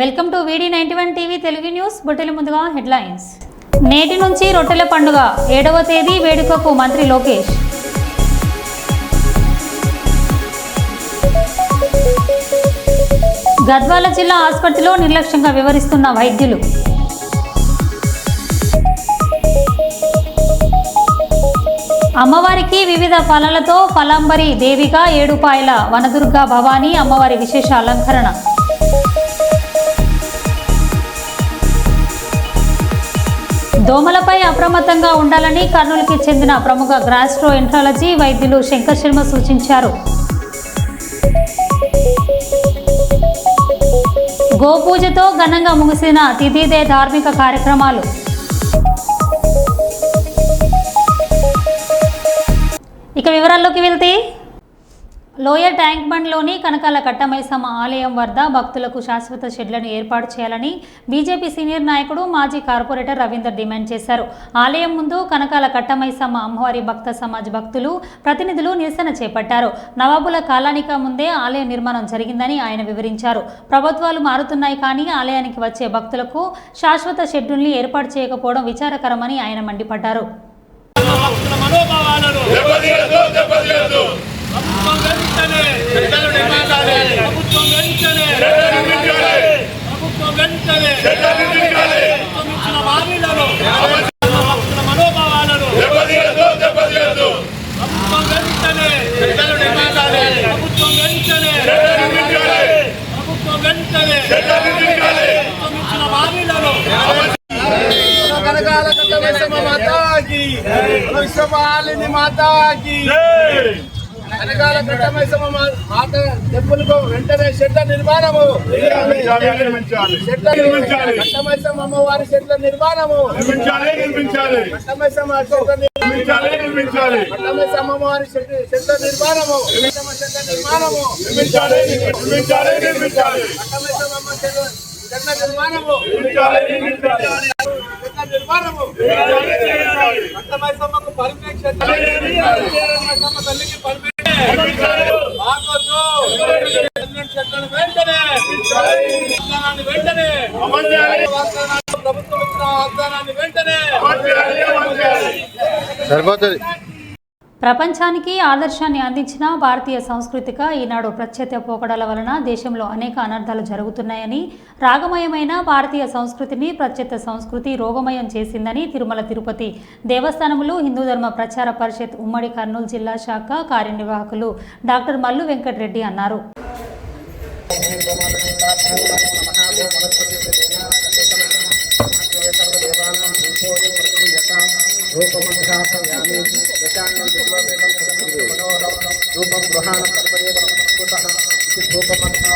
Welcome to వీడి ninety one TV Telugu news బుట్టెల ముందుగా headlines. నేటి నుంచి రొట్టెల పండుగ ఏడవ తేదీ వేడుకకు మంత్రి లోకేష్. గద్వాల జిల్లా ఆసుపత్రిలో నిర్లక్ష్యంగా వివరిస్తున్న వైద్యులు. అమ్మవారికి వివిధ ఫలాలతో ఫలాంబరి దేవిగా ఏడుపాయల వనదుర్గా భవానీ అమ్మవారి విశేష అలంకరణ. దోమలపై అప్రమత్తంగా ఉండాలని కర్నూలుకి చెందిన ప్రముఖ గ్రాస్ట్రో ఎంట్రాలజీ వైద్యులు శంకర్ శర్మ సూచించారు. గోపూజతో ఘనంగా ముగిసిన తిథిదే ధార్మిక కార్యక్రమాలు. ఇక వివరాల్లోకి వెళ్తే లోయర్ ట్యాంక్ బండ్లోని కనకాల కట్టమైసమ్మ ఆలయం వద్ద భక్తులకు శాశ్వత షెడ్లను ఏర్పాటు చేయాలని బీజేపీ సీనియర్ నాయకుడు మాజీ కార్పొరేటర్ రవీందర్ డిమాండ్ చేశారు. ఆలయం ముందు కనకాల కట్టమైసమ్మ అమ్మవారి భక్త సమాజ్ భక్తులు ప్రతినిధులు నిరసన చేపట్టారు. నవాబుల కాలానిక ముందే ఆలయ నిర్మాణం జరిగిందని ఆయన వివరించారు. ప్రభుత్వాలు మారుతున్నాయి కానీ ఆలయానికి వచ్చే భక్తులకు శాశ్వత షెడ్యూల్ని ఏర్పాటు చేయకపోవడం విచారకరమని ఆయన మండిపడ్డారు. వెంటనే చెడ్డలు నిర్మించాలి ప్రభుత్వం వెంటనే చెడ్డలు నిర్మించాలి ప్రభుత్వం వెంటనే చెడ్డలు నిర్మించాలి ప్రభుత్వం ఇచ్చిన హామీలను భక్తుల మనోభావాలను దెబ్బతీయద్దు దెబ్బతీయద్దు. ప్రభుత్వం వెంటనే చెడ్డలు నిర్మించాలి ప్రభుత్వం వెంటనే చెడ్డలు నిర్మించాలి ప్రభుత్వం వెంటనే చెడ్డలు నిర్మించాలి ప్రభుత్వం ఇచ్చిన హామీలను కనకాల కట్టమైసమ్మ మాతాకి విశ్వపాలిని మాతాకి. కనకాల కట్టమైసమ్మ మా- మాత టెంపుల్కు వెంటనే షెడ్ల నిర్మాణము. కట్టమైసమ్మ అమ్మవారి షెడ్ల నిర్మాణము. అమ్మవారి షెడ్ షెడ్ల నిర్మాణము. షెడ్ల నిర్మాణము. అమ్మ షెడ్ల షెడ్ల నిర్మాణము. నిర్మాణము. తల్లికి సరిపోతుంది. ప్రపంచానికి ఆదర్శాన్ని అందించిన భారతీయ సాంస్కృతిక ఈనాడు ప్రత్యేక పోకడల వలన దేశంలో అనేక అనర్థాలు జరుగుతున్నాయని రాగమయమైన భారతీయ సంస్కృతిని ప్రత్యేక సంస్కృతి రోగమయం చేసిందని తిరుమల తిరుపతి దేవస్థానములు హిందూ ధర్మ ప్రచార పరిషత్ ఉమ్మడి కర్నూలు జిల్లా శాఖ కార్యనిర్వాహకులు డాక్టర్ మల్లు వెంకటరెడ్డి అన్నారు. रूपमनुशासयामि दशाङ्गं विश्वमेकं मनोहरं रूपं गृहाणं सर्वदेव संस्कृतः इति रूपमनुसारम्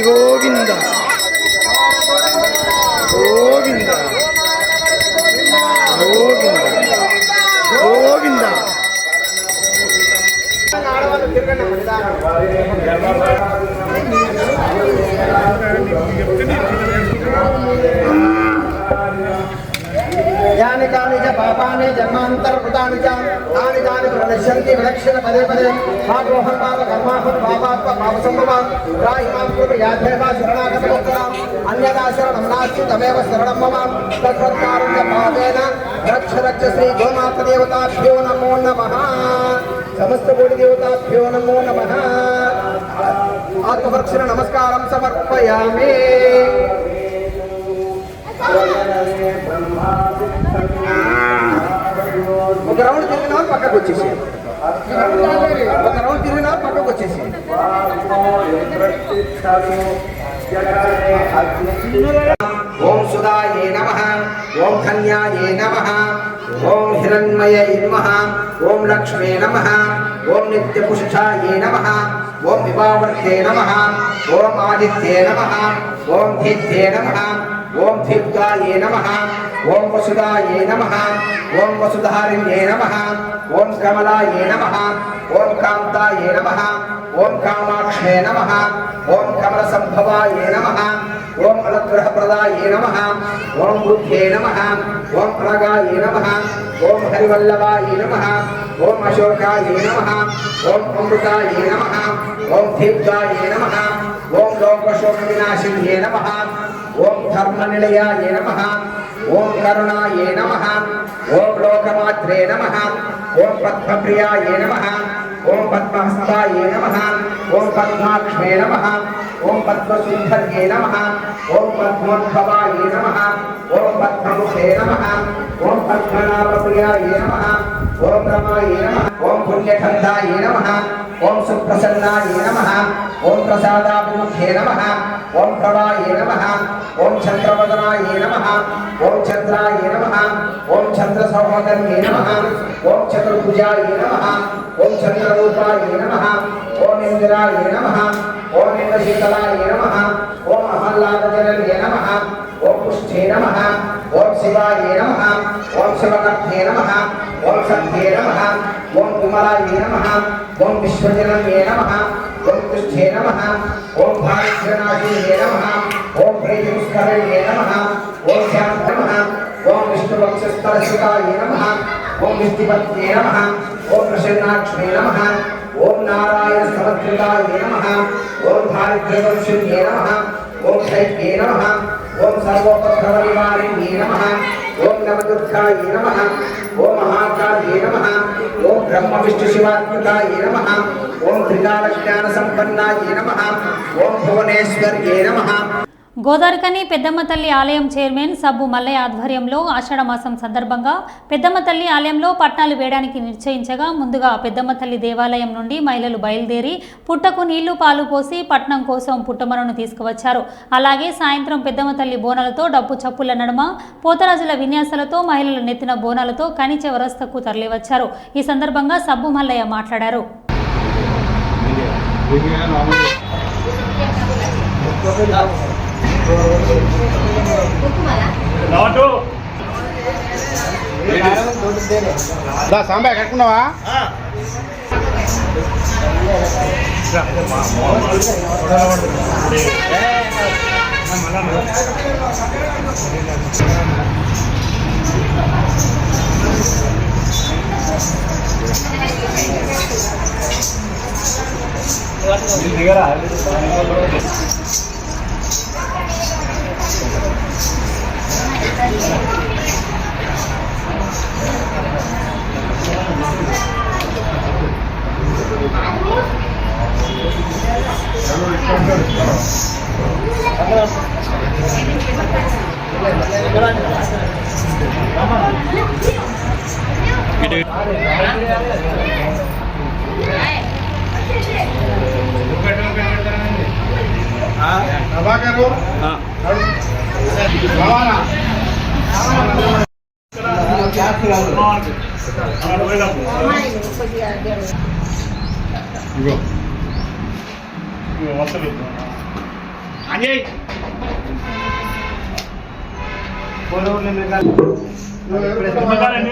హరి గోవింద గోవింద గోవింద గోవింద జ్ఞానికాని చ పాపాని జన్మాంతర్భుతాని చ తాని విలక్షణ పదే పదే పాపోహం పాప కర్మాహం పాపాత్మ పాప సంభవ రాహిమాం కృప యాధ్యేవ శరణాగతముత్తరాం అన్యదాశరణం నాస్తి తమేవ శరణం మమ తత్వత్కారుణ్య భావేన రక్ష రక్ష శ్రీ గోమాత దేవతాభ్యో నమో నమః. సమస్త కోటి దేవతాభ్యో నమో నమః. ఆత్మభక్షణ నమస్కారం సమర్పయామి. ఒక రౌండ్ తిరిగిన వాళ్ళు పక్కకు వచ్చేసి ఒక రౌండ్ తిరిగినా పక్కకు వచ్చేసి ఓం సుధాయే నమ ఓం కన్యాయే నమ ఓం హిరణ్మయే నమ ఓం లక్ష్మే నమ ఓం నిత్యపుషాయే నమ ఓం విభావర్తే నమ ఓం ఆదిత్యే నమ ఓం ధిత్యే నమ ఓం ధిప్తాయే నమ ఓం వసుదాయే నమ ఓం వసుధారిణ్యే నమ ఓం కమలాయే నమ ఓం కాంతాయే నమ ఓం కామాక్షే నమ ఓం కమలసంభవాయే నమ ఓం అనుగ్రహప్రదాయే నమ ఓం బుద్ధే నమ ఓం ప్రగాయే నమ ఓం హరివల్లభాయే నమ ఓం అశోకాయే నమ ఓం అమృతాయే నమ ఓం దీప్తాయే నమ ఓం లోకశోక వినాశిన్యే నమ ఓం ధర్మనిలయాయ నమ ఓం కరుణాయే నమ ఓం లోకమాత్రే నమ ఓం పద్మప్రియాయ నమ ఓం పద్మహస్తాయ నమ ఓం పద్మాక్ష్మే నమ ఓం పద్మసుందర్యే నమ ఓం పద్మోద్భవాయ నమ ఓం పద్మముఖే నమ ఓం పద్మనాభప్రియాయ నమ ఓం రమాయ నమ ఓం పుణ్యఖండాయ నమ ఓం సుప్రసన్నాయ నమ ఓం ప్రసాదాభిముఖే నమ ఓం ప్రభాయ నమ ఓం చంద్రవదనాయ నమ ఓం చంద్రాయ నమ ఓం చంద్ర సహోదర్యే నమ ఓం చతుర్భుజాయ నమ ఓం చంద్రరూపాయ నమ ఓం ఇందిరాయ నమ ఓం ఇంద్రశీతలాయ నమ ఓం అహల్లాదజనన్యే నమ ఓం పుష్ఠే నమ ఓం శివాయ నమ ఓం శివకర్తే నమ ఓం సత్యే నమ ఓం విమలాయ నమ ఓం విశ్వజనన్యే నమ ఓం పుష్ఠే నమ ఓం భారద్రనాశిన్యే నమ ఓం ప్రీతిపుష్కరణ్యే నమ ఓం శాంత నమ ఓం విష్ణువంశస్థలసుతాయ నమ ఓం విష్ణుపత్యే నమ ఓం ప్రసన్నాక్ష్మే నమ ఓం నారాయణ సమర్పితాయ నమ ఓం దారిద్ర్యవంశున్యే నమ ఓం శైత్యే నమ ఓం సర్వోపద్రవనివారిణ్యే నమ. ఓం నవదుర్గాయ నమ. ఓం మహాకాళ్యే నమ. ఓం బ్రహ్మ విష్ణు శివాత్మకాయ నమ. ఓం త్రికాల జ్ఞాన సంపన్నాయ నమ. ఓం భువనేశ్వర్యే నమ. గోదావరికని పెద్దమ్మ తల్లి ఆలయం చైర్మన్ సబ్బు మల్లయ్య ఆధ్వర్యంలో ఆషాఢమాసం సందర్భంగా పెద్దమ్మ తల్లి ఆలయంలో పట్నాలు వేయడానికి నిశ్చయించగా ముందుగా పెద్దమ్మ తల్లి దేవాలయం నుండి మహిళలు బయలుదేరి పుట్టకు నీళ్ళు పాలు పోసి పట్నం కోసం పుట్టమరను తీసుకువచ్చారు. అలాగే సాయంత్రం పెద్దమ్మ తల్లి బోనాలతో డప్పు చప్పుల నడుమ పోతరాజుల విన్యాసాలతో మహిళలు నెత్తిన బోనాలతో కని వరస్తకు తరలివచ్చారు. ఈ సందర్భంగా సబ్బు మల్లయ్య మాట్లాడారు. సాంబాయి కట్టుకున్నావా? ప్రభాకరు ఇగో ఇగో వస్తలు అంజయ్ నిమ్మకాయలు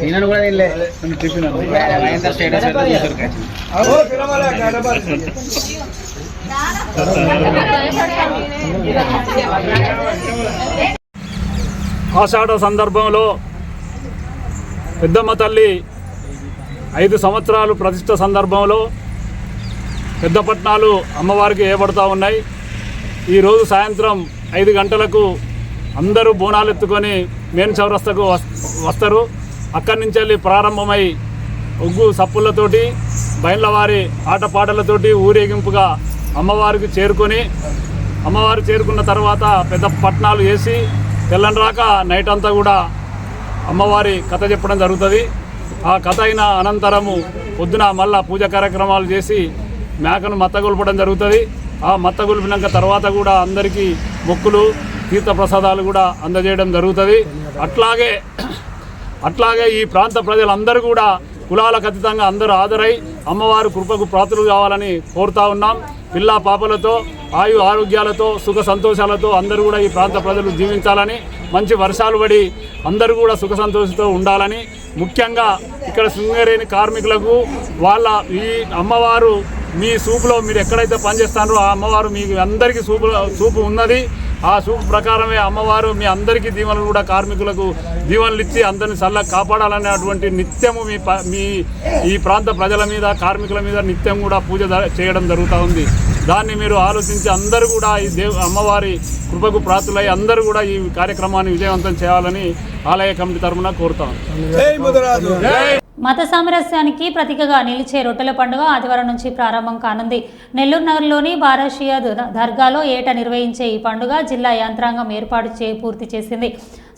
ఈయనను కూడా తినలే టిఫిన్ స్టేటస్ ఆషాఢ సందర్భంలో పెద్దమ్మ తల్లి ఐదు సంవత్సరాలు ప్రతిష్ట సందర్భంలో పెద్ద పట్టణాలు అమ్మవారికి ఏర్పడుతూ ఉన్నాయి. ఈరోజు సాయంత్రం ఐదు గంటలకు అందరూ బోనాలు ఎత్తుకొని మేన్ చౌరస్తకు వస్తారు. అక్కడి నుంచి వెళ్ళి ప్రారంభమై ఒగ్గు సప్పులతోటి బయళ్ళవారి ఆటపాటలతోటి ఊరేగింపుగా అమ్మవారికి చేరుకొని అమ్మవారు చేరుకున్న తర్వాత పెద్ద పట్నాలు వేసి తెల్లని రాక నైట్ అంతా కూడా అమ్మవారి కథ చెప్పడం జరుగుతుంది. ఆ కథ అయిన అనంతరము పొద్దున మళ్ళా పూజ కార్యక్రమాలు చేసి మేకను మత్తగొల్పడం జరుగుతుంది. ఆ మత్తగొల్పినాక తర్వాత కూడా అందరికీ మొక్కులు తీర్థప్రసాదాలు కూడా అందజేయడం జరుగుతుంది. అట్లాగే అట్లాగే ఈ ప్రాంత ప్రజలందరూ కూడా కులాలకు అతీతంగా అందరూ ఆదరై అమ్మవారు కృపకు ప్రాతులు కావాలని కోరుతా ఉన్నాం. పిల్ల పాపలతో ఆయు ఆరోగ్యాలతో సుఖ సంతోషాలతో అందరూ కూడా ఈ ప్రాంత ప్రజలు జీవించాలని మంచి వర్షాలు పడి అందరూ కూడా సుఖ సంతోషంతో ఉండాలని ముఖ్యంగా ఇక్కడ శృంగరేణి కార్మికులకు వాళ్ళ ఈ అమ్మవారు మీ సూపులో మీరు ఎక్కడైతే పనిచేస్తారో ఆ అమ్మవారు మీకు అందరికీ సూపు సూపు ఉన్నది. ఆ సూపు ప్రకారమే అమ్మవారు మీ అందరికీ దీవెనలు కూడా కార్మికులకు దీవెనలు ఇచ్చి అందరిని చల్లగా కాపాడాలనేటువంటి నిత్యము మీ ప- మీ ఈ ప్రాంత ప్రజల మీద కార్మికుల మీద నిత్యం కూడా పూజ చేయడం జరుగుతూ ఉంది. దాన్ని మీరు ఆలోచించి అందరూ కూడా ఈ దేవ అమ్మవారి కృపకు ప్రాతులై అందరూ కూడా ఈ కార్యక్రమాన్ని విజయవంతం చేయాలని ఆలయ కమిటీ తరఫున కోరుతాం జై మత సామరస్యానికి ప్రతీకగా నిలిచే రొట్టెల పండుగ ఆదివారం నుంచి ప్రారంభం కానుంది. నెల్లూరు నగర్లోని బారాషియా దర్గాలో ఏటా నిర్వహించే ఈ పండుగ జిల్లా యంత్రాంగం ఏర్పాటు చే పూర్తి చేసింది.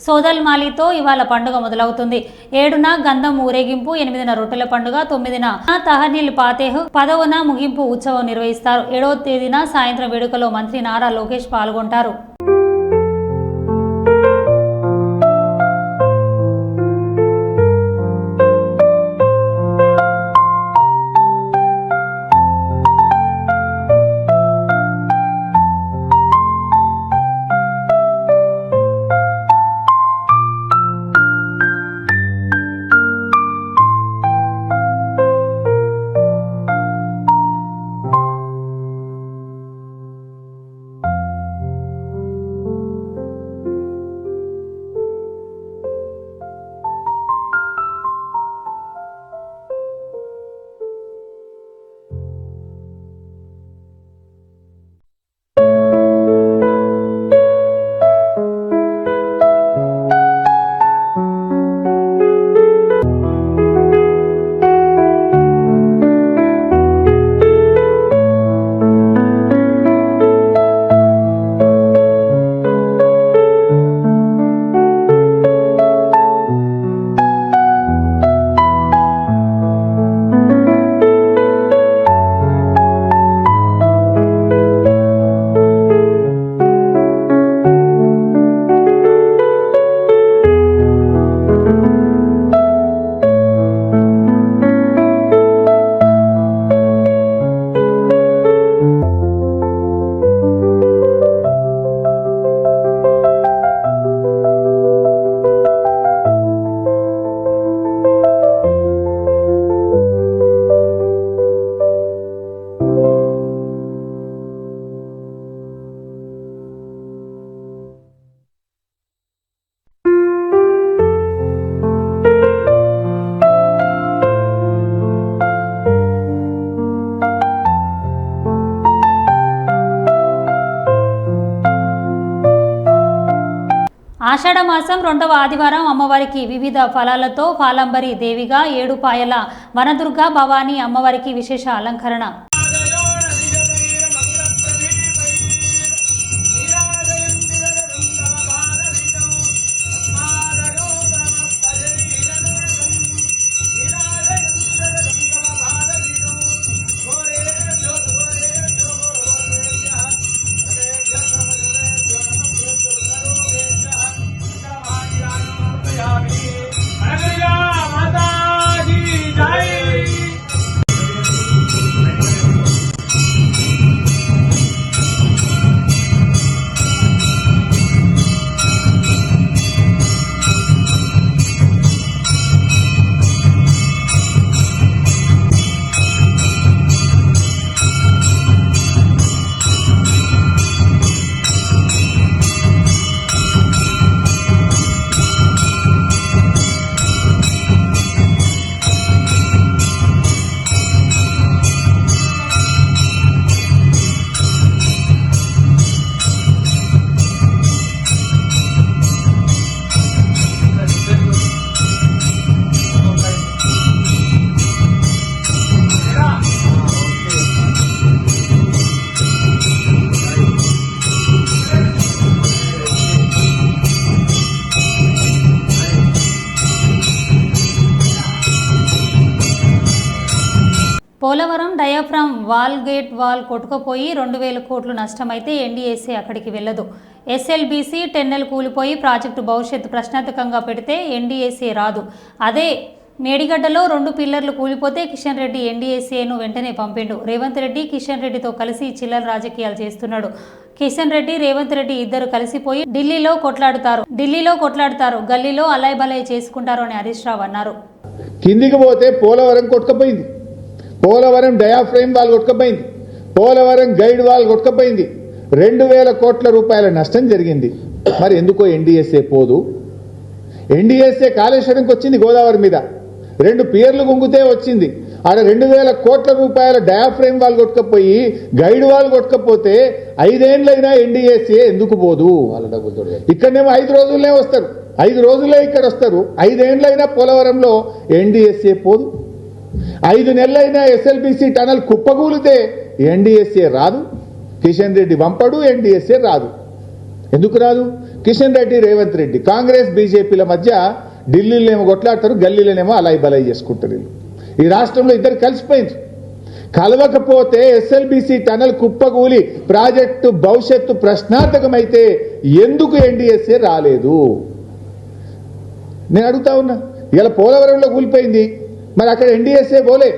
సోదల్ మాలితో ఇవాళ పండుగ మొదలవుతుంది. ఏడున గంధం ఊరేగింపు ఎనిమిదిన రొట్టెల పండుగ తొమ్మిదిన తహనీల్ పాతేహ్ పదవున ముగింపు ఉత్సవం నిర్వహిస్తారు. ఏడవ తేదీన సాయంత్రం వేడుకలో మంత్రి నారా లోకేష్ పాల్గొంటారు. మాసం రెండవ ఆదివారం అమ్మవారికి వివిధ ఫలాలతో ఫాలంబరి దేవిగా ఏడుపాయల వనదుర్గ భవానీ అమ్మవారికి విశేష అలంకరణ. Polavaram diaphragm wall gate wall కొట్టుకుపోయి రెండు వేల కోట్లు నష్టమైతే ఎన్డీఏసీ అక్కడికి వెళ్ళదు. ఎస్ఎల్బీసీ టెన్నెల్ కూలిపోయి ప్రాజెక్టు భవిష్యత్తు ప్రశ్నార్థకంగా పెడితే ఎన్డీఏసీ రాదు. అదే మేడిగడ్డలో రెండు పిల్లర్లు కూలిపోతే కిషన్ రెడ్డి ఎన్డీఏసీను వెంటనే పంపిండు. రేవంత్ రెడ్డి కిషన్ రెడ్డితో కలిసి చిల్లర రాజకీయాలు చేస్తున్నాడు. కిషన్ రెడ్డి రేవంత్ రెడ్డి ఇద్దరు కలిసిపోయి ఢిల్లీలో కొట్లాడుతారు. ఢిల్లీలో కొట్లాడుతారు. గల్లీలో అలయ్ బలయ్ చేసుకుంటారు అని హరీష్ రావు అన్నారు. కిందికి పోతే పోలవరం కొట్టుకపోయింది. పోలవరం డయాఫ్రేమ్ వాల్ కొట్టుకపోయింది. పోలవరం గైడ్ వాల్ కొట్టుకపోయింది. రెండు వేల కోట్ల రూపాయల నష్టం జరిగింది. మరి ఎందుకో ఎన్డీఎస్ఏ పోదు? ఎన్డీఎస్ఏ కాళేశ్వరంకి వచ్చింది గోదావరి మీద. రెండు పియర్లు గుంగితే వచ్చింది. ఆడ రెండు వేల కోట్ల రూపాయల డయాఫ్రేమ్ వాల్ కొట్టుకపోయి గైడ్ వాల్ కొట్టుకపోతే ఐదేండ్లైనా ఎన్డీఎస్ఏ ఎందుకు పోదు? ఇక్కడనేమో ఐదు రోజులనే వస్తారు. ఐదు రోజులే ఇక్కడ వస్తారు. ఐదేండ్లైనా పోలవరంలో ఎన్డీఎస్ఏ పోదు. ఐదు నెలలైనా ఎస్ఎల్బిసి టనల్ కుప్పగూలితే ఎన్డీఎస్ఏ రాదు కిషన్ రెడ్డి వంపడు ఎన్డీఎస్ఏ రాదు. ఎందుకు రాదు? కిషన్ రెడ్డి రేవంత్ రెడ్డి కాంగ్రెస్ బీజేపీల మధ్య ఢిల్లీలోనేమో కొట్లాడతారు గల్లీలోనేమో అలాయి బలాయి చేసుకుంటారు వీళ్ళు. ఈ రాష్ట్రంలో ఇద్దరు కలిసిపోయింది కలవకపోతే ఎస్ఎల్బిసి టనల్ కుప్పగూలి ప్రాజెక్టు భవిష్యత్తు ప్రశ్నార్థకమైతే ఎందుకు ఎన్డీఎస్ఏ రాలేదు? నేను అడుగుతా ఉన్నా. ఇలా పోలవరంలో కూలిపోయింది. మరి అక్కడ ఎన్డీఎస్ఏ పోలే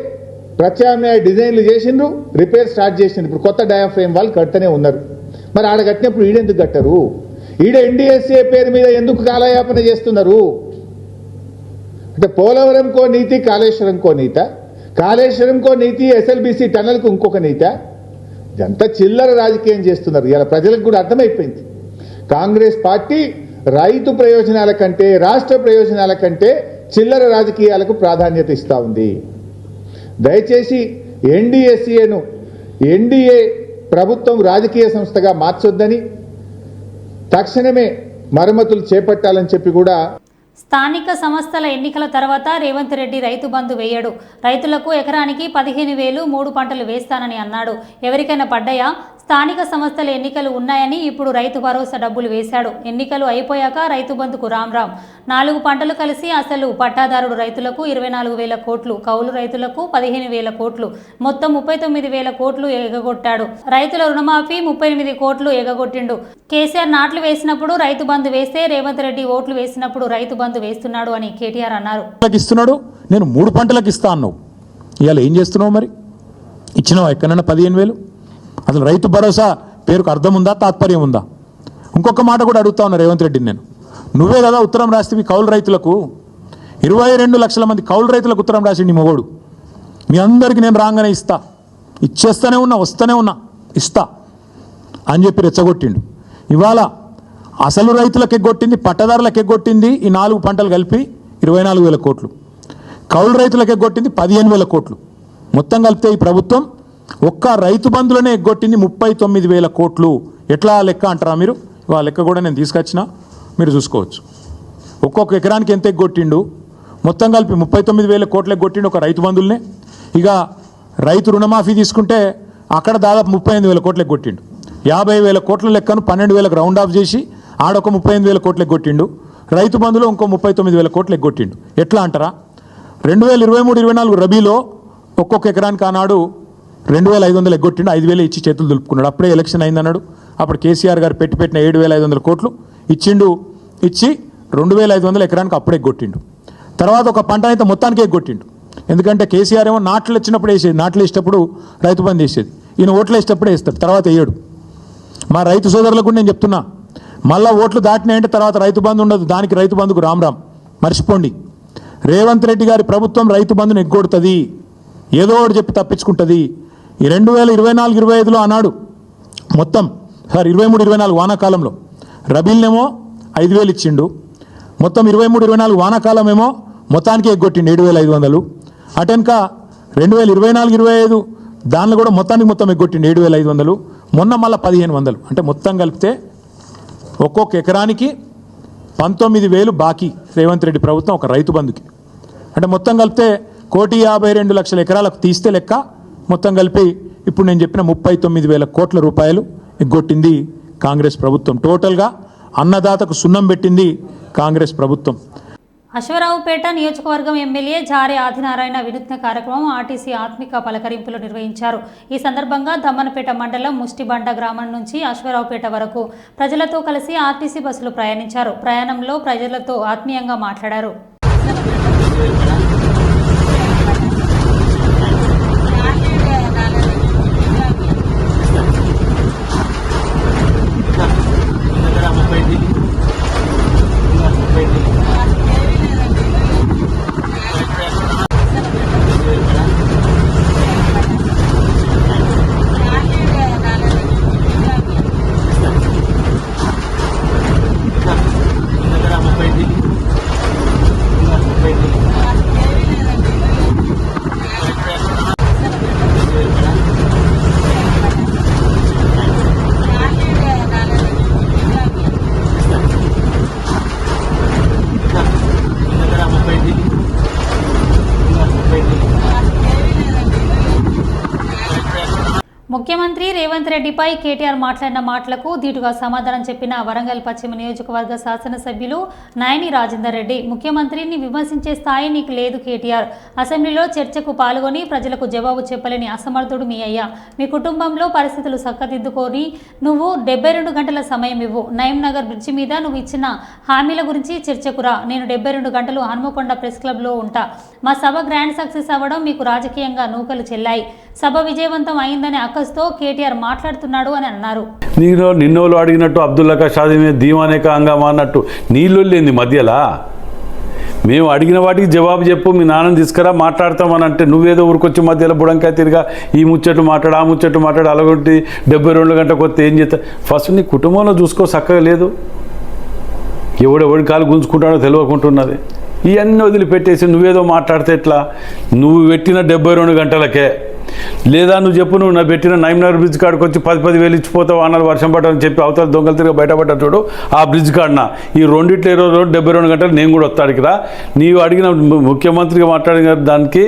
ప్రత్యామ్నాయ డిజైన్లు చేసిండ్రు రిపేర్ స్టార్ట్ చేసిండ్రు. ఇప్పుడు కొత్త డయాఫ్రేమ్ వాళ్ళు కడుతూనే ఉన్నారు. మరి ఆడ కట్టినప్పుడు ఈడెందుకు కట్టరు? ఈడ ఎన్డీఎస్ఏ పేరు మీద ఎందుకు కాలయాపన చేస్తున్నారు? అంటే పోలవరంకో నీతి కాళేశ్వరంకో నీత. కాళేశ్వరంకో నీతి ఎస్ఎల్బిసి టనల్కు ఇంకొక నీత. ఇదంతా చిల్లర రాజకీయం చేస్తున్నారు. ఇలా ప్రజలకు కూడా అర్థమైపోయింది. కాంగ్రెస్ పార్టీ రైతు ప్రయోజనాల కంటే రాష్ట్ర ప్రయోజనాల కంటే చిల్లర రాజకీయాలకు ప్రాధాన్యత ఇస్తూ ఉంది. దయచేసి ఎన్డీఎస్ఏను ఎన్డీఏ ప్రభుత్వం రాజకీయ సంస్థగా మార్చొద్దని తక్షణమే మరమ్మతులు చేపట్టాలని చెప్పి కూడా స్థానిక సంస్థల ఎన్నికల తర్వాత రేవంత్ రెడ్డి రైతు బంధు వేయడు. రైతులకు ఎకరానికి పదిహేను వేలు మూడు పంటలు వేస్తానని అన్నాడు. ఎవరికైనా పడ్డాయా? స్థానిక సంస్థల ఎన్నికలు ఉన్నాయని ఇప్పుడు రైతు భరోసా డబ్బులు వేశాడు. ఎన్నికలు అయిపోయాక రైతు బంధుకు రామ్ రామ్. నాలుగు పంటలు కలిసి అసలు పట్టాదారుడు రైతులకు ఇరవై నాలుగు వేల కోట్లు కౌలు రైతులకు పదిహేను వేల కోట్లు మొత్తం ముప్పై తొమ్మిది వేల కోట్లు ఎగగొట్టాడు. రైతుల రుణమాఫీ ముప్పై ఎనిమిది కోట్లు ఎగగొట్టిండు. కేసీఆర్ నాట్లు వేసినప్పుడు రైతు బంధు వేస్తే రేవంత్ రెడ్డి ఓట్లు వేసినప్పుడు రైతు బంధు వేస్తున్నాడు అని కేటీఆర్ అన్నారు. ఇస్తున్నాడు నేను మూడు పంటలకు ఇస్తా అన్నావు. ఇవాళ ఏం చేస్తున్నావు మరి? ఇచ్చినావు ఎక్కడన్నా పదిహేను వేలు? అసలు రైతు భరోసా పేరుకు అర్థం ఉందా తాత్పర్యం ఉందా? ఇంకొక మాట కూడా అడుగుతా ఉన్నా రేవంత్ రెడ్డిని నేను. నువ్వే కదా ఉత్తరం రాస్తే కౌలు రైతులకు ఇరవై రెండు లక్షల మంది కౌలు రైతులకు ఉత్తరం రాసిండి నీ మొగోడు. మీ అందరికీ నేను రాగానే ఇస్తా. ఇచ్చేస్తూనే ఉన్నా వస్తూనే ఉన్నా ఇస్తా అని చెప్పి రెచ్చగొట్టిండు. ఇవాళ అసలు రైతులకు ఎగ్గొట్టింది పట్టదారులకు ఎగ్గొట్టింది ఈ నాలుగు పంటలు కలిపి ఇరవై నాలుగు వేల కోట్లు. కౌలు రైతులకు ఎగ్గొట్టింది పదిహేను వేల కోట్లు. మొత్తం కలిపితే ఈ ప్రభుత్వం ఒక్క రైతు బంధులనే ఎగ్గొట్టింది ముప్పై తొమ్మిది వేల కోట్లు. ఎట్లా లెక్క అంటారా మీరు? ఆ లెక్క కూడా నేను తీసుకొచ్చిన. మీరు చూసుకోవచ్చు. ఒక్కొక్క ఎకరానికి ఎంత ఎగ్గొట్టిండు? మొత్తం కలిపి ముప్పై తొమ్మిది వేల కోట్లు ఎగ్గొట్టిండు ఒక రైతు బంధువులనే ఇక రైతు రుణమాఫీ తీసుకుంటే అక్కడ దాదాపు ముప్పై ఎనిమిది వేల కోట్లు ఎగ్గొట్టిండు యాభై వేల కోట్ల లెక్కను పన్నెండు వేలకు రౌండ్ ఆఫ్ చేసి ఆడొక ముప్పై ఎనిమిది వేల కోట్లు ఎగ్గొట్టిండు రైతు బంధులో ఇంకో ముప్పై తొమ్మిది వేల కోట్లు ఎగ్గొట్టిండు ఎట్లా అంటారా? రెండు వేల ఇరవై మూడు ఇరవై నాలుగు రబీలో ఒక్కొక్క ఎకరానికి ఆనాడు రెండు వేల ఐదు వందలు ఎగ్గొట్టిండు ఐదు వేలు ఇచ్చి చేతులు దులుపుకున్నాడు. అప్పుడే ఎలక్షన్ అయిందన్నాడు. అప్పుడు కేసీఆర్ గారు పెట్టి పెట్టిన ఏడు వేల ఐదు వందల కోట్లు ఇచ్చిండు ఇచ్చి రెండు వేల ఐదు వందల ఎకరానికి అప్పుడే ఎగ్గొట్టిండు. తర్వాత ఒక పంట అయితే మొత్తానికి ఎగ్గొట్టిండు. ఎందుకంటే కేసీఆర్ ఏమో నాట్లు వచ్చినప్పుడు వేసేది నాట్లు వేసేటప్పుడు రైతు బంద్ వేసేది. ఈయన ఓట్లు వేసేటప్పుడే వేస్తాడు తర్వాత వేయడు. మా రైతు సోదరులకు నేను చెప్తున్నా మళ్ళా ఓట్లు దాటినాయంటే తర్వాత రైతు బంధు ఉండదు దానికి రైతు బంధుకు రామ్ రామ్. మర్చిపోండి. రేవంత్ రెడ్డి గారి ప్రభుత్వం రైతు బంధును ఎగ్గొడుతుంది. ఏదో ఒకటి చెప్పి తప్పించుకుంటుంది. రెండు వేల ఇరవై నాలుగు ఇరవై ఐదులో అన్నాడు మొత్తం సార్ ఇరవై మూడు ఇరవై నాలుగు వానాకాలంలో. రబీల్నేమో ఐదు వేలు ఇచ్చిండు మొత్తం ఇరవై మూడు ఇరవై నాలుగు వానాకాలం ఏమో మొత్తానికి ఎగ్గొట్టిండు ఏడు వేల ఐదు వందలు. అటెన్క రెండు వేల ఇరవై నాలుగు ఇరవై ఐదు దానిలో కూడా మొత్తానికి మొత్తం ఎగ్గొట్టిండు ఏడు వేల ఐదు వందలు. మొన్న మళ్ళీ పదిహేను వందలు. అంటే మొత్తం కలిపితే ఒక్కొక్క ఎకరానికి పంతొమ్మిది వేలు బాకీ రేవంత్ రెడ్డి ప్రభుత్వం ఒక రైతు బంధుకి. అంటే మొత్తం కలిపితే కోటి యాభై రెండు లక్షల ఎకరాలకు తీస్తే లెక్క మొత్తం కలిపి ఇప్పుడు నేను చెప్పిన ముప్పై తొమ్మిది వేల కోట్ల రూపాయలు ఎగ్గొట్టింది కాంగ్రెస్ ప్రభుత్వం. టోటల్గా అన్నదాతకు సున్నం పెట్టింది కాంగ్రెస్ ప్రభుత్వం. అశ్వరావుపేట నియోజకవర్గం ఎమ్మెల్యే జారే ఆదినారాయణ వినూత్న కార్యక్రమం ఆర్టీసీ ఆత్మిక పలకరింపులు నిర్వహించారు. ఈ సందర్భంగా దమ్మనపేట మండలం ముష్టిబండ గ్రామం నుంచి అశ్వరావుపేట వరకు ప్రజలతో కలిసి ఆర్టీసీ బస్సులు ప్రయాణించారు. ప్రయాణంలో ప్రజలతో ఆత్మీయంగా మాట్లాడారు ముఖ్యమంత్రి రేవంత్ రెడ్డిపై కేటీఆర్ మాట్లాడిన మాటలకు ధీటుగా సమాధానం చెప్పిన వరంగల్ పశ్చిమ నియోజకవర్గ శాసనసభ్యులు నాయని రాజేందర్ రెడ్డి ముఖ్యమంత్రిని విమర్శించే స్థాయి నీకు లేదు కేటీఆర్. అసెంబ్లీలో చర్చకు పాల్గొని ప్రజలకు జవాబు చెప్పలేని అసమర్థుడు మీ అయ్యా. మీ కుటుంబంలో పరిస్థితులు చక్కదిద్దుకొని నువ్వు డెబ్బై రెండు గంటల సమయం ఇవ్వు. నయం నగర్ బ్రిడ్జి మీద నువ్వు ఇచ్చిన హామీల గురించి చర్చకు రా. నేను డెబ్బై రెండు గంటలు హనుమకొండ ప్రెస్ క్లబ్లో ఉంటా. మా సభ గ్రాండ్ సక్సెస్ అవ్వడం మీకు రాజకీయంగా నూకలు చెల్లాయి. సభ విజయవంతం అయిందనే అక్కస్తో కేటీఆర్ మాట్లాడుతున్నాడు అని అన్నారు. నీలో నిన్నోళ్ళు అడిగినట్టు అబ్దుల్లా షాదీ మీద దీవానేక హంగామా అన్నట్టు నీళ్ళు లేని మధ్యలా? మేము అడిగిన వాటికి జవాబు చెప్పు మీ నాన్నని తీసుకురా మాట్లాడతామని అంటే నువ్వేదో ఊరికొచ్చి మధ్యలో బుడంకాయ తిరిగా ఈ ముచ్చట్టు మాట్లాడు ఆ ముచ్చట్టు మాట్లాడు అలాగొట్టి డెబ్బై రెండు గంటల కొత్త ఏం చేస్తా? ఫస్ట్ నీ కుటుంబంలో చూసుకో చక్కగా లేదు. ఎవడెవడి కాలు గుంజుకుంటాడో తెలియకుంటున్నది ఇవన్నీ వదిలిపెట్టేసి నువ్వేదో మాట్లాడితే ఎట్లా? నువ్వు పెట్టిన డెబ్బై రెండు గంటలకే లేదా నువ్వు చెప్పు నువ్వు నా పెట్టిన నైమ్నగర్ బ్రిడ్జ్ కాడికి వచ్చి పది పది వేలు ఇచ్చిపోతావు అన్నది వర్షం పడ్డని చెప్పి అవతల దొంగలు తిరిగి బయటపడ్డా చూడు ఆ బ్రిడ్జ్ కాడిన. ఈ రెండిట్లో ఇరవై రెండు డెబ్బై రెండు గంటలు నేను కూడా వస్తాడికి రా నీవు అడిగిన ముఖ్యమంత్రిగా మాట్లాడిన దానికి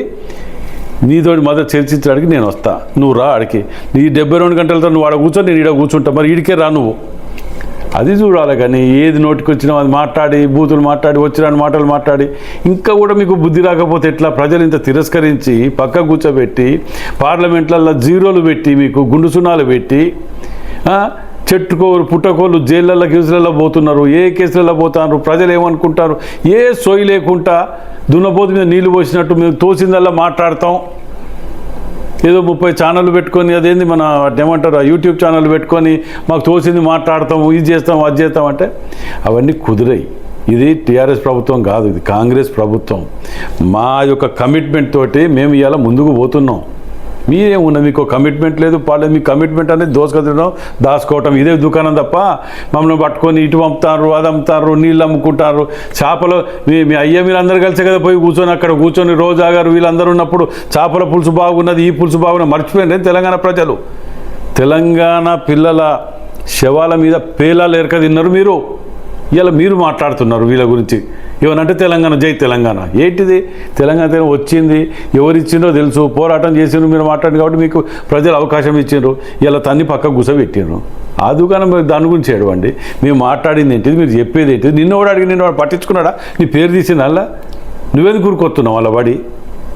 నీతో మొదట చర్చించడానికి నేను వస్తా. నువ్వు రా ఆడికి. నీ డెబ్బై రెండు గంటలతో నువ్వు ఆడ కూర్చొని నేను ఈడ కూర్చుంటా. మరి ఈడికే రా నువ్వు. అది చూడాలి కానీ ఏది నోటికొచ్చినా అది మాట్లాడి బూతులు మాట్లాడి వచ్చిన మాటలు మాట్లాడి ఇంకా కూడా మీకు బుద్ధి రాకపోతే ఎట్లా? ప్రజలు ఇంత తిరస్కరించి పక్క కూర్చోబెట్టి పార్లమెంట్లలో జీరోలు పెట్టి మీకు గుండు సున్నాలు పెట్టి చెట్టుకోరు పుట్టకోళ్ళు జైళ్ళల్లో కేసులలో పోతున్నారు. ఏ కేసులలో పోతున్నారు ప్రజలు ఏమనుకుంటారు? ఏ సోయి లేకుండా దున్నపోతు మీద నీళ్ళు పోసినట్టు మేము తోసిందల్లా మాట్లాడతాం. ఏదో ముప్పై ఛానళ్ళు పెట్టుకొని అదేంది మన ఏమంటారు యూట్యూబ్ ఛానల్ పెట్టుకొని మాకు తోసింది మాట్లాడతాము ఇది చేస్తాం అది చేస్తాం అంటే అవన్నీ కుదిరాయి. ఇది టీఆర్ఎస్ ప్రభుత్వం కాదు ఇది కాంగ్రెస్ ప్రభుత్వం. మా యొక్క కమిట్మెంట్ తోటి మేము ఇవాళ ముందుకు పోతున్నాం. మీరేమున్నా మీకు కమిట్మెంట్ లేదు పాలేదు మీ కమిట్మెంట్ అనేది దోసుకొచ్చడం దాచుకోవటం ఇదే దుకాణం తప్ప మమ్మల్ని పట్టుకొని ఇటు పంపుతారు అది అమ్ముతారు నీళ్ళు అమ్ముకుంటారు. చేపలు మీ మీ అయ్య మీరు అందరు కలిసి కదా పోయి కూర్చొని అక్కడ కూర్చొని రోజా గారు వీళ్ళందరూ ఉన్నప్పుడు చేపల పులుసు బాగున్నది ఈ పులుసు బాగున్నది. మర్చిపోయింది తెలంగాణ ప్రజలు? తెలంగాణ పిల్లల శవాల మీద పేలాలు ఎరక తిన్నారు మీరు. ఇలా మీరు మాట్లాడుతున్నారు వీళ్ళ గురించి. ఏమనంటే తెలంగాణ జై తెలంగాణ. ఏంటిది? తెలంగాణ తెలంగాణ వచ్చింది. ఎవరిచ్చిందో తెలుసు. పోరాటం చేసిండ్రు మీరు మాట్లాడింది కాబట్టి మీకు ప్రజలు అవకాశం ఇచ్చిండ్రు. ఇలా తన్ని పక్క గుసబెట్టిండ్రు ఆ దుకాణం దాని గురించి ఏడవండి. మేము మాట్లాడింది ఏంటిది? మీరు చెప్పేది ఏంటిది? నిన్న కూడా అడిగి నిన్న పట్టించుకున్నాడా? నీ పేరు తీసింది అలా నువ్వేది కూరుకొస్తున్నావు వాళ్ళ పడి?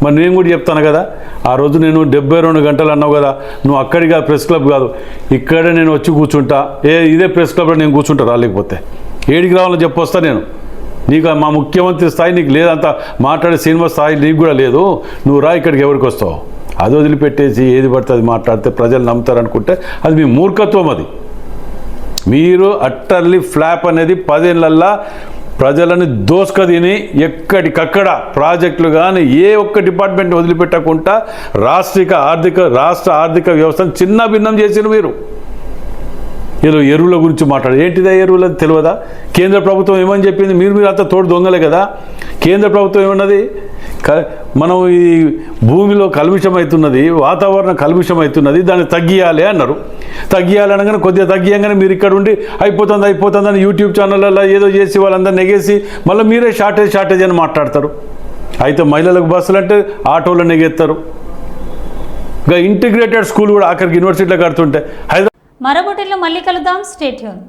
మరి నేను కూడా చెప్తాను కదా? ఆ రోజు నేను డెబ్బై రెండు గంటలు అన్నావు కదా. నువ్వు అక్కడికి కాదు ప్రెస్ క్లబ్ కాదు. ఇక్కడే నేను వచ్చి కూర్చుంటా. ఏ ఇదే ప్రెస్ క్లబ్లో నేను కూర్చుంటా రాలేకపోతే. ఏడికి రావాలని చెప్పొస్తా నేను. నీకు మా ముఖ్యమంత్రి స్థాయి నీకు లేదంత మాట్లాడే సినిమా స్థాయి నీకు కూడా లేదు. నువ్వు రా ఇక్కడికి ఎవరికి వస్తావు? అది వదిలిపెట్టేసి ఏది పడితే అది మాట్లాడితే ప్రజలు నమ్ముతారనుకుంటే అది మీ మూర్ఖత్వం అది. మీరు అట్టర్లీ ఫ్లాప్ అనేది పదేళ్ళల్లా ప్రజలను దోసుక తిని ఎక్కడికక్కడ ప్రాజెక్టులు కానీ ఏ ఒక్క డిపార్ట్మెంట్ వదిలిపెట్టకుండా రాష్ట్రిక ఆర్థిక రాష్ట్ర ఆర్థిక వ్యవస్థను చిన్న భిన్నం చేసిన మీరు. ఏదో ఎరువుల గురించి మాట్లాడు. ఏంటిదా ఎరువుల తెలియదా? కేంద్ర ప్రభుత్వం ఏమని చెప్పింది? మీరు మీరు అంతా తోడు దొంగలే కదా. కేంద్ర ప్రభుత్వం ఏమన్నది? క- మనం ఈ భూమిలో కలుషితం అవుతున్నది వాతావరణం కలుషితం అవుతున్నది దాన్ని తగ్గియాలి అన్నారు. తగ్గియాలి అనగానే కొద్దిగా తగ్గియంగానే మీరు ఇక్కడ ఉండి అయిపోతుంది అయిపోతుంది అని యూట్యూబ్ ఛానళ్ళల్లో ఏదో చేసి వాళ్ళందరూ నెగేసి మళ్ళీ మీరే షార్టేజ్ షార్టేజ్ అని మాట్లాడతారు. అయితే మహిళలకు బస్సులు అంటే ఆటోలో నెగెత్తారు. ఇంకా ఇంటిగ్రేటెడ్ స్కూల్ కూడా అక్కడికి యూనివర్సిటీలో కడుతుంటే. హైదరాబాద్ మరో మళ్ళీ కలుద్దాం. స్టేట్యూన్